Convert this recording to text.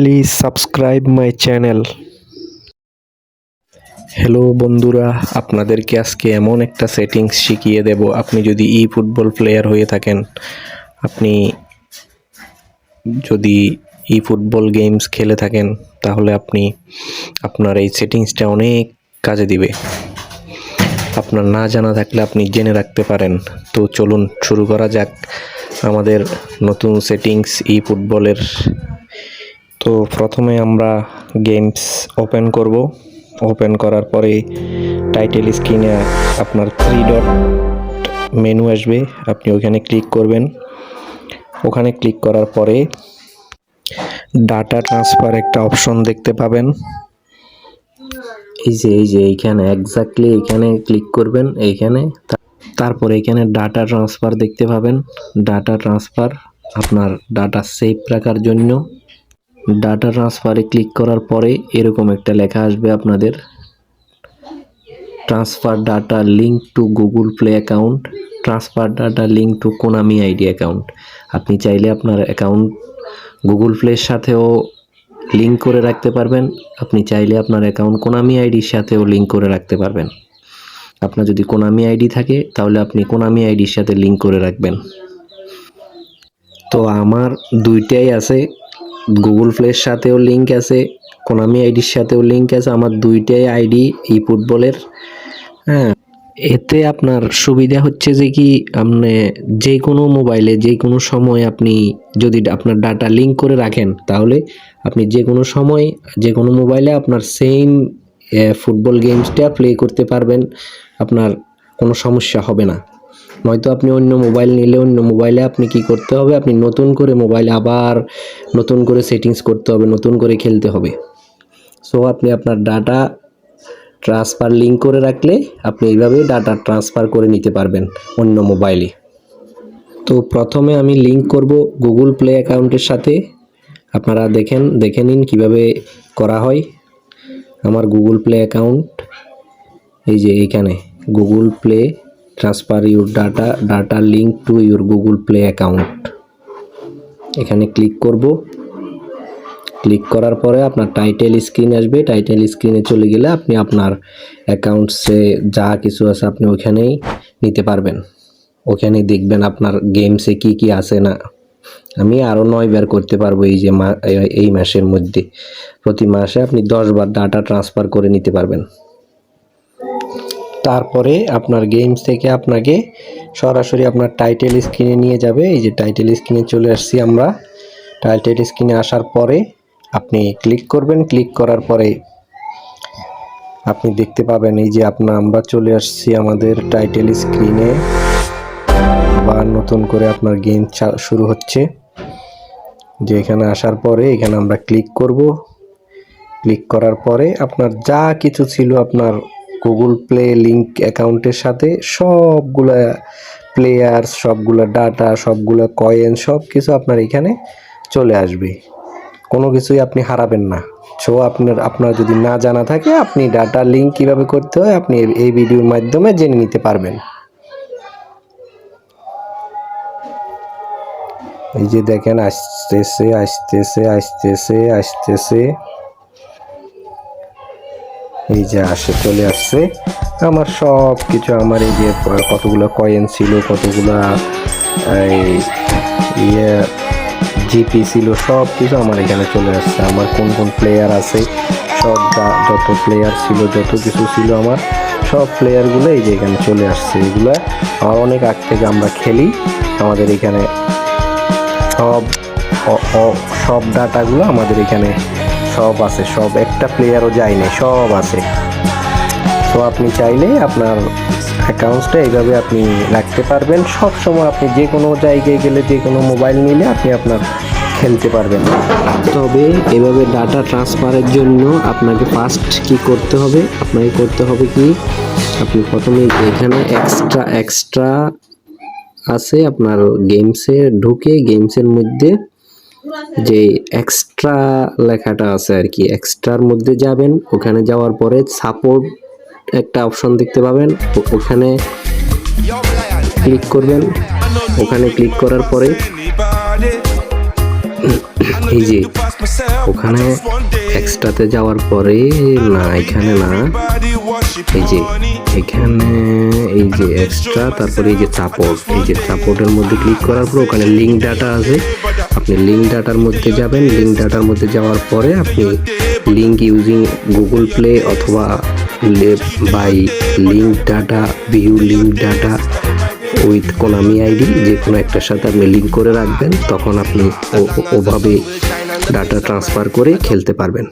Please subscribe my channel hello বন্ধুরা, আপনাদেরকে আজকে এমন একটা সেটিংস শিখিয়ে দেব। আপনি যদি ই ফুটবল প্লেয়ার হয়ে থাকেন, আপনি যদি ই ফুটবল গেমস খেলে থাকেন, তাহলে আপনি আপনার এই সেটিংসটা অনেক কাজে দিবে। আপনার না জানা থাকলে আপনি জেনে রাখতে পারেন। তো চলুন শুরু করা যাক। আমাদের নতুন সেটিংস ই ফুটবলের তো প্রথমে আমরা গেমস ওপেন করব। ওপেন করার পরে টাইটেল স্ক্রিনে আপনার থ্রি ডট মেনু আসবে। আপনি ওখানে ক্লিক করবেন। ওখানে ক্লিক করার পরে ডাটা ট্রান্সফার একটা অপশন দেখতে পাবেন। এই যে এই যে, এইখানে এক্স্যাক্টলি এইখানে ক্লিক করবেন। এইখানে তারপরে এখানে ডাটা ট্রান্সফার দেখতে পাবেন। ডাটা ট্রান্সফার আপনার ডাটা সেভ রাখার জন্য। ডাটা ট্রান্সফারে ক্লিক করার পরে এরকম একটা লেখা আসবে আপনাদের। Transfer data link to Google play account transfer data link to Konami ID account আপনি চাইলে আপনার অ্যাকাউন্ট গুগল প্লের সাথেও লিঙ্ক করে রাখতে পারবেন। আপনি চাইলে আপনার অ্যাকাউন্ট কোনামি আইডির সাথেও লিঙ্ক করে রাখতে পারবেন। আপনার যদি কোনামি আইডি থাকে, তাহলে আপনি কোনামি আইডির সাথে লিঙ্ক করে রাখবেন। তো আমার দুইটাই আছে। গুগল প্লের সাথেও লিঙ্ক আছে কোনামি আইডির সাথেও লিঙ্ক আছে, আমার দুইটাই আইডি ই ফুটবলের হ্যাঁ এতে আপনার সুবিধা হচ্ছে যে কি, আপনি যে কোনো মোবাইলে যে কোনো সময় আপনি যদি আপনার ডাটা লিঙ্ক করে রাখেন, তাহলে আপনি যে কোনো সময় যে কোনো মোবাইলে আপনার সেম ফুটবল গেমসটা প্লে করতে পারবেন, আপনার কোনো সমস্যা হবে না। নয়তো আপনি অন্য মোবাইল নিলে অন্য মোবাইলে আপনি কি করতে হবে? আপনি নতুন করে মোবাইলে আবার নতুন করে সেটিংস করতে হবে, নতুন করে খেলতে হবে। সো আপনি আপনার ডাটা ট্রান্সফার লিঙ্ক করে রাখলে আপনি এইভাবে ডাটা ট্রান্সফার করে নিতে পারবেন অন্য মোবাইলে তো প্রথমে আমি লিঙ্ক করব গুগল প্লে অ্যাকাউন্টের সাথে। আপনারা দেখেন, দেখে নিন কীভাবে করা হয়। আমার গুগল প্লে অ্যাকাউন্ট এই যে এইখানে Google Play transfer your data data link to your Google Play account এখানে ক্লিক করব। ক্লিক করার পরে আপনার টাইটেল স্ক্রিন আসবে। টাইটেল স্ক্রিনে চলে গেলে আপনি আপনার অ্যাকাউন্টসে যা কিছু আছে আপনি ওখানেই নিতে পারবেন। ওখানেই দেখবেন আপনার গেমসে কি কি আছে না। আমি আরও নয় বার করতে পারব এই যে এই- মাসের মধ্যে। প্রতি মাসে আপনি দশ বার ডাটা ট্রান্সফার করে নিতে পারবেন। তারপরে আপনার গেমস থেকে আপনাকে সরাসরি আপনার টাইটেল স্ক্রিনে নিয়ে যাবে। এই যে টাইটেল স্ক্রিনে চলে আসছি আমরা। টাইটেল স্ক্রিনে আসার পরে আপনি ক্লিক করবেন। ক্লিক করার পরে আপনি দেখতে পাবেন এই যে আপনার আমরা চলে আসছি আমাদের টাইটেল স্ক্রিনে আবার নতুন করে আপনার গেম শুরু হচ্ছে। যে এখানে আসার পরে এখানে আমরা ক্লিক করব। ক্লিক করার পরে আপনার যা কিছু ছিল আপনার গুগল প্লে লিঙ্ক অ্যাকাউন্টের সাথে সবগুলা প্লেয়ার সবগুলা ডাটা সবগুলা কয়েন সব কিছু আপনার এখানে চলে আসবে। কোনো কিছুই আপনি হারাবেন না। সো আপনার আপনার যদি না জানা থাকে, আপনি ডাটা লিঙ্ক কীভাবে করতে হয়, আপনি এই- ভিডিওর মাধ্যমে জেনে নিতে পারবেন। এই যে দেখেন, আসতেছে আসতেছে আসতেছে আসতেছে। এই যে আসে, চলে আসছে। আমার সব কিছু আমার এই যে কতগুলো কয়েন ছিল, কতগুলো, এই ইয়ে জিপি ছিল সব কিছু আমার এখানে চলে আসছে। আমার কোন কোন প্লেয়ার আছে, সব যত প্লেয়ার ছিল, যত কিছু ছিল আমার, সব প্লেয়ারগুলো এই যে এখানে চলে আসছে। এগুলো আমার অনেক আগ থেকে আমরা খেলি। আমাদের এখানে সব সব ডাটাগুলো আমাদের এখানে সব আছে, সব একটা প্লেয়ারও যায়নি সব আছে। তো আপনি চাইলে আপনার অ্যাকাউন্টসটা এইভাবে আপনি রাখতে পারবেন। সব সময় আপনি যে কোনো জায়গায় গেলে, যে কোনো মোবাইল নিলে আপনি আপনার খেলতে পারবেন। তবে এভাবে ডাটা ট্রান্সফারের জন্য আপনাকে ফার্স্ট কি করতে হবে? আপনাকে করতে হবে কি? আপনি প্রথমে এখানে এক্সট্রা এক্সট্রা আছে আপনার গেমসে ঢুকে গেমসের মধ্যে যে এক্সট্রা লেখাটা আছে আর কি এক্সট্রার মধ্যে যাবেন, ওখানে যাওয়ার পরে সাপোর্ট একটা অপশন দেখতে পাবেন ওখানে ক্লিক করবেন, ওখানে ক্লিক করার পরে, এই যে, ওখানে এক্সট্রাতে যাওয়ার পরে, না, এখানে না। এই যে, এখানে এই যে এক্সট্রা তারপরে এই যে সাপোর্ট এই যে সাপোর্টের মধ্যে ক্লিক করার পর ওখানে লিঙ্ক ডাটা আছে। আপনি লিঙ্ক ডাটার মধ্যে যাবেন। লিঙ্ক ডাটার মধ্যে যাওয়ার পরে আপনি লিঙ্ক ইউজিং গুগল প্লে অথবা by link data view link data with Konami ID যে কোনো একটার সাথে আপনি লিঙ্ক করে রাখবেন। তখন আপনি ওভাবে ডাটা ট্রান্সফার করে খেলতে পারবেন।